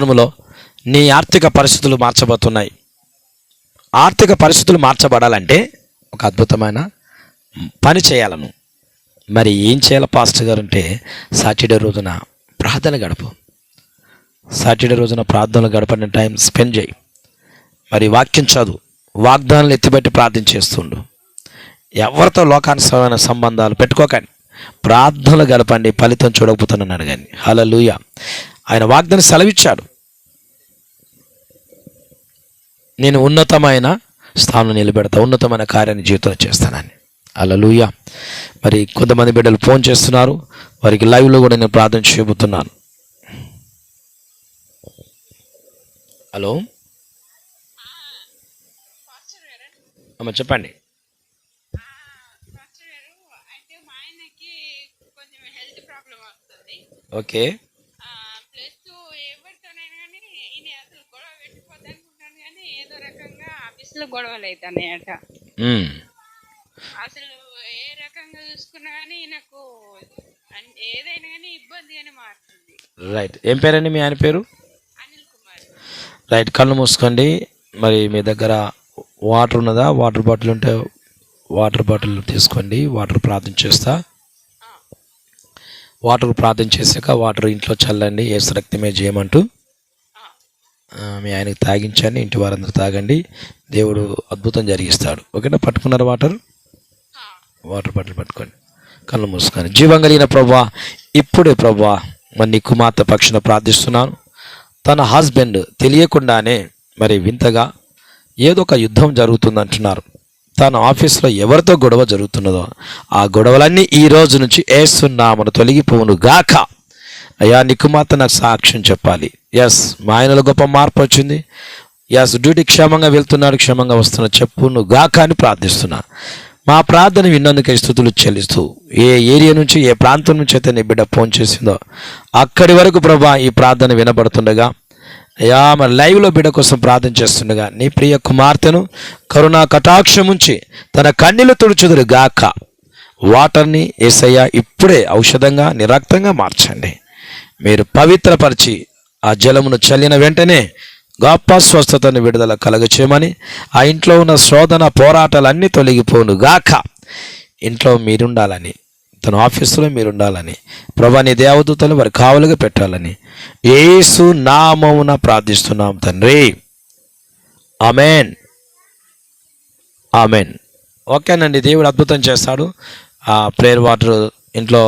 కుటుంబంలో నీ ఆర్థిక పరిస్థితులు మార్చబోతున్నాయి. ఆర్థిక పరిస్థితులు మార్చబడాలంటే ఒక అద్భుతమైన పని చేయాలను. మరి ఏం చేయాలి పాస్టర్ గారు అంటే సాటర్డే రోజున ప్రార్థన గడపు. సాటర్డే రోజున ప్రార్థనలు గడపని టైం స్పెండ్ చేయి. మరి వాక్యం చదువు. వాగ్దానాలు ఎత్తిపెట్టి ప్రార్థన చేస్తుండు. ఎవరితో లోకానుసరమైన సంబంధాలు పెట్టుకోకండి. ప్రార్థనలు గడపండి ఫలితం చూడకపోతున్నాను అడగండి హలలుయ ఆయన వాగ్దానం సెలవిచ్చాడు. నేను ఉన్నతమైన స్థానం నిలబెడతా ఉన్నతమైన కార్యాన్ని జీవితంలో చేస్తానని. లూయ మరి కొంతమంది బిడ్డలు ఫోన్ చేస్తున్నారు. వారికి లైవ్లో కూడా నేను ప్రార్థన చేయబోతున్నాను. హలో? అమ్మ చెప్పండి. ఓకే. ఆఫీస్లో గొడవలు. అసలు ఏ రకంగా చూసుకున్నా కానీ నాకు ఏదైనా కానీ ఇబ్బంది అని మారుతుంది. రైట్ ఏం పేరండి మీ ఆయన పేరు? అనిల్ కుమార్. రైట్ కళ్ళు మూసుకోండి. మరి మీ దగ్గర వాటర్ ఉన్నదా? వాటర్ బాటిల్ ఉంటే వాటర్ బాటిల్ తీసుకోండి. వాటర్ ప్రార్థన చేస్తా. వాటర్ ప్రార్థన చేశాక వాటర్ ఇంట్లో చల్లండి. ఏసు రక్తమే చేయమంటూ మీ ఆయనకి తాగించండి ఇంటి వారందరూ తాగండి. దేవుడు అద్భుతం జరిగిస్తాడు. ఓకేనా? పట్టుకున్నారు వాటర్? వాటర్ బాటిల్ పట్టుకోండి. కళ్ళు మూసుకొని జీవం కలిగిన ప్రభా ఇప్పుడే ప్రభా మరి నీ కుమార్తె పక్షున ప్రార్థిస్తున్నాను. తన హస్బెండ్ తెలియకుండానే మరి వింతగా ఏదో ఒక యుద్ధం జరుగుతుంది అంటున్నారు తన ఆఫీస్లో ఎవరితో గొడవ జరుగుతున్నదో ఆ గొడవలన్నీ ఈ రోజు నుంచి ఏస్తున్నామను తొలగిపోవును గాక అయ్యా నీ కుమార్తె నాకు సాక్ష్యం చెప్పాలి. ఎస్ మా ఆయనలో గొప్ప మార్పు వచ్చింది. ఎస్ డ్యూటీ క్షేమంగా వెళ్తున్నాడు క్షేమంగా వస్తున్నా. చెప్పు నువ్వు గాక అని ప్రార్థిస్తున్నా. మా ప్రార్థన విన్నందుకే స్థుతులు చెల్లిస్తూ ఏ ఏరియా నుంచి ఏ ప్రాంతం నుంచి అయితే నీ బిడ్డ ఫోన్ చేసిందో అక్కడి వరకు ప్రభా ఈ ప్రార్థన వినబడుతుండగా అయ్యా మరి లైవ్లో బిడ్డ కోసం ప్రార్థన చేస్తుండగా నీ ప్రియ కుమార్తెను కరుణా కటాక్షం ఉంచి తన కన్నీలు తుడుచుదురు గాక. వాటర్ని ఏసయ్య ఇప్పుడే ఔషధంగా నిరక్తంగా మార్చండి. మీరు పవిత్రపరిచి ఆ జలమును చల్లిన వెంటనే గొప్ప స్వస్థతను విడుదల కలగచేయమని ఆ ఇంట్లో ఉన్న శోధన పోరాటాలన్నీ తొలగిపోను గాక. ఇంట్లో మీరుండాలని తన ఆఫీసులో మీరుండాలని ప్రభా నీ దేవదూతలు వారి కావలుగా పెట్టాలని ఏసు నామమున ప్రార్థిస్తున్నాం తండ్రి. ఆమెన్. ఆమెన్. ఓకేనండి దేవుడు అద్భుతం చేస్తాడు. ఆ ప్రేయర్ వాటర్ ఇంట్లో